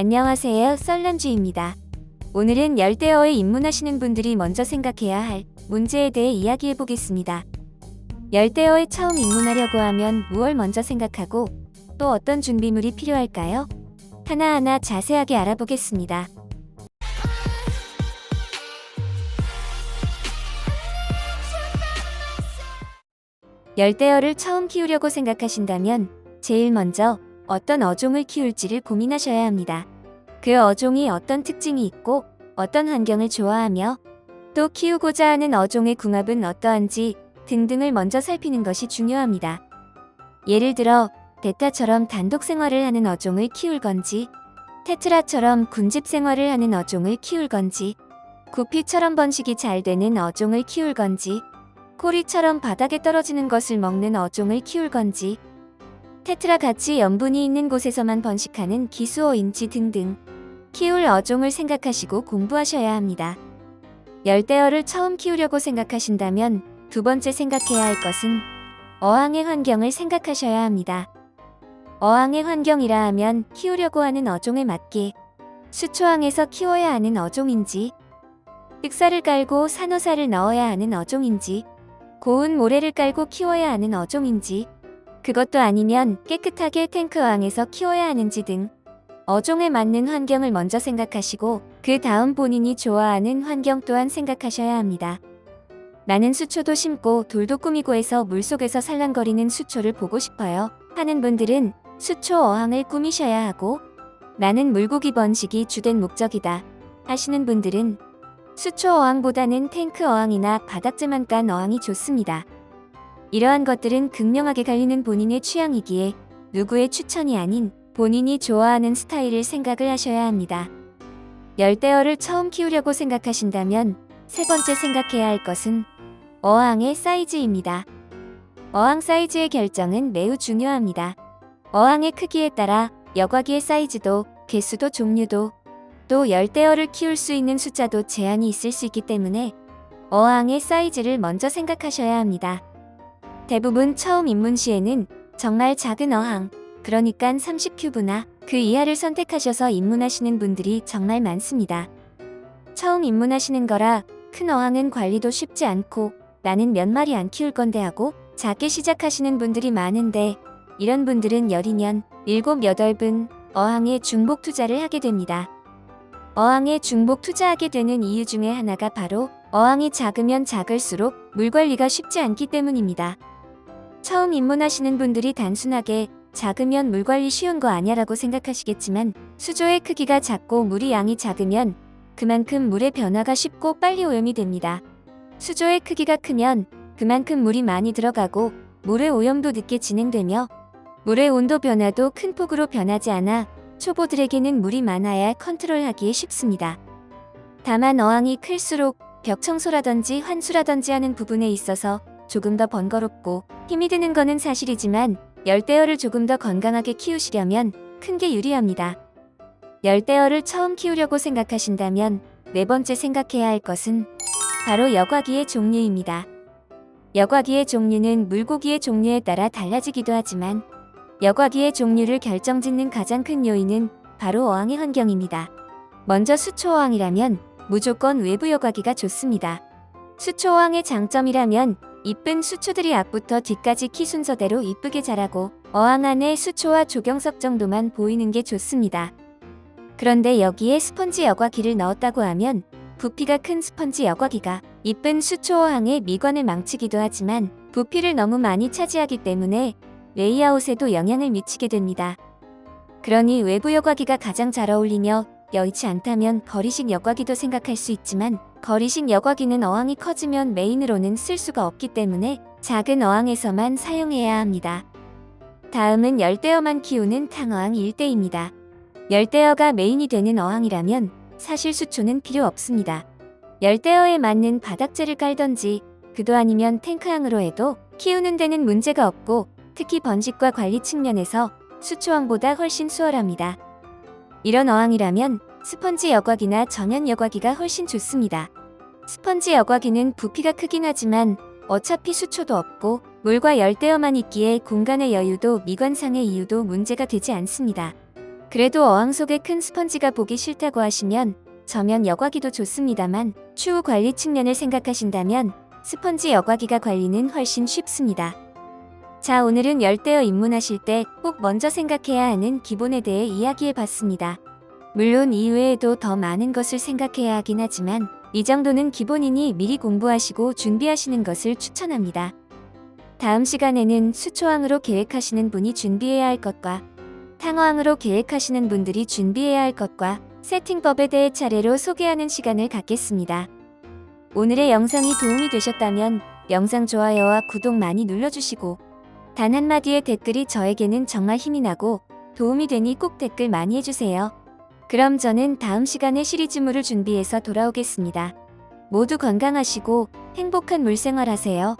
안녕하세요. 썰남주입니다. 오늘은 열대어에 입문하시는 분들이 먼저 생각해야 할 문제에 대해 이야기해 보겠습니다. 열대어에 처음 입문하려고 하면 무얼 먼저 생각하고 또 어떤 준비물이 필요할까요? 하나하나 자세하게 알아보겠습니다. 열대어를 처음 키우려고 생각하신다면 제일 먼저 어떤 어종을 키울지를 고민하셔야 합니다. 그 어종이 어떤 특징이 있고 어떤 환경을 좋아하며 또 키우고자 하는 어종의 궁합은 어떠한지 등등을 먼저 살피는 것이 중요합니다. 예를 들어 베타처럼 단독 생활을 하는 어종을 키울 건지 테트라처럼 군집 생활을 하는 어종을 키울 건지 구피처럼 번식이 잘 되는 어종을 키울 건지 코리처럼 바닥에 떨어지는 것을 먹는 어종을 키울 건지 테트라 같이 염분이 있는 곳에서만 번식하는 기수어인지 등등 키울 어종을 생각하시고 공부하셔야 합니다. 열대어를 처음 키우려고 생각하신다면 두 번째 생각해야 할 것은 어항의 환경을 생각하셔야 합니다. 어항의 환경이라 하면 키우려고 하는 어종에 맞게 수초항에서 키워야 하는 어종인지 흑사를 깔고 산호사를 넣어야 하는 어종인지 고운 모래를 깔고 키워야 하는 어종인지 그것도 아니면 깨끗하게 탱크 왕에서 키워야 하는지 등 어종에 맞는 환경을 먼저 생각하시고 그 다음 본인이 좋아하는 환경 또한 생각하셔야 합니다. 나는 수초도 심고 돌도 꾸미고 해서 물속에서 살랑거리는 수초를 보고 싶어요 하는 분들은 수초 어항을 꾸미셔야 하고 나는 물고기 번식이 주된 목적이다 하시는 분들은 수초 어항보다는 탱크 어항이나 바닥재만 깐 어항이 좋습니다. 이러한 것들은 극명하게 갈리는 본인의 취향이기에 누구의 추천이 아닌 본인이 좋아하는 스타일을 생각을 하셔야 합니다. 열대어를 처음 키우려고 생각하신다면 세 번째 생각해야 할 것은 어항의 사이즈입니다. 어항 사이즈의 결정은 매우 중요합니다. 어항의 크기에 따라 여과기의 사이즈도 개수도 종류도 또 열대어를 키울 수 있는 숫자도 제한이 있을 수 있기 때문에 어항의 사이즈를 먼저 생각하셔야 합니다. 대부분 처음 입문 시에는 정말 작은 어항, 그러니까 30큐브나 그 이하를 선택하셔서 입문하시는 분들이 정말 많습니다. 처음 입문하시는 거라 큰 어항은 관리도 쉽지 않고 나는 몇 마리 안 키울 건데 하고 작게 시작하시는 분들이 많은데 이런 분들은 열이면 7, 8분 어항에 중복 투자를 하게 됩니다. 어항에 중복 투자하게 되는 이유 중에 하나가 바로 어항이 작으면 작을수록 물 관리가 쉽지 않기 때문입니다. 처음 입문하시는 분들이 단순하게 작으면 물 관리 쉬운 거 아냐라고 생각하시겠지만 수조의 크기가 작고 물이 양이 작으면 그만큼 물의 변화가 쉽고 빨리 오염이 됩니다. 수조의 크기가 크면 그만큼 물이 많이 들어가고 물의 오염도 늦게 진행되며 물의 온도 변화도 큰 폭으로 변하지 않아 초보들에게는 물이 많아야 컨트롤하기에 쉽습니다. 다만 어항이 클수록 벽 청소라든지 환수라든지 하는 부분에 있어서 조금 더 번거롭고 힘이 드는 거는 사실이지만 열대어를 조금 더 건강하게 키우시려면 큰 게 유리합니다. 열대어를 처음 키우려고 생각하신다면 네 번째 생각해야 할 것은 바로 여과기의 종류입니다. 여과기의 종류는 물고기의 종류에 따라 달라지기도 하지만 여과기의 종류를 결정짓는 가장 큰 요인은 바로 어항의 환경입니다. 먼저 수초어항이라면 무조건 외부 여과기가 좋습니다. 수초어항의 장점이라면 이쁜 수초들이 앞부터 뒤까지 키 순서대로 이쁘게 자라고 어항 안에 수초와 조경석 정도만 보이는 게 좋습니다. 그런데 여기에 스펀지 여과기를 넣었다고 하면 부피가 큰 스펀지 여과기가 이쁜 수초 어항의 미관을 망치기도 하지만 부피를 너무 많이 차지하기 때문에 레이아웃에도 영향을 미치게 됩니다. 그러니 외부 여과기가 가장 잘 어울리며 여의치 않다면 거리식 여과기도 생각할 수 있지만 거리식 여과기는 어항이 커지면 메인으로는 쓸 수가 없기 때문에 작은 어항에서만 사용해야 합니다. 다음은 열대어만 키우는 탕어항 일대입니다. 열대어가 메인이 되는 어항이라면 사실 수초는 필요 없습니다. 열대어에 맞는 바닥재를 깔던지 그도 아니면 탱크항으로 해도 키우는 데는 문제가 없고 특히 번식과 관리 측면에서 수초항보다 훨씬 수월합니다. 이런 어항이라면 스펀지 여과기나 전연 여과기가 훨씬 좋습니다. 스펀지 여과기는 부피가 크긴 하지만 어차피 수초도 없고 물과 열대어만 있기에 공간의 여유도 미관상의 이유도 문제가 되지 않습니다. 그래도 어항 속에 큰 스펀지가 보기 싫다고 하시면 저면 여과기도 좋습니다만 추후 관리 측면을 생각하신다면 스펀지 여과기가 관리는 훨씬 쉽습니다. 자, 오늘은 열대어 입문하실 때 꼭 먼저 생각해야 하는 기본에 대해 이야기해 봤습니다. 물론 이외에도 더 많은 것을 생각해야 하긴 하지만 이 정도는 기본이니 미리 공부하시고 준비하시는 것을 추천합니다. 다음 시간에는 수초항으로 계획하시는 분이 준비해야 할 것과 탕어항으로 계획하시는 분들이 준비해야 할 것과 세팅법에 대해 차례로 소개하는 시간을 갖겠습니다. 오늘의 영상이 도움이 되셨다면 영상 좋아요와 구독 많이 눌러주시고 단 한마디의 댓글이 저에게는 정말 힘이 나고 도움이 되니 꼭 댓글 많이 해주세요. 그럼 저는 다음 시간에 시리즈물을 준비해서 돌아오겠습니다. 모두 건강하시고 행복한 물생활 하세요.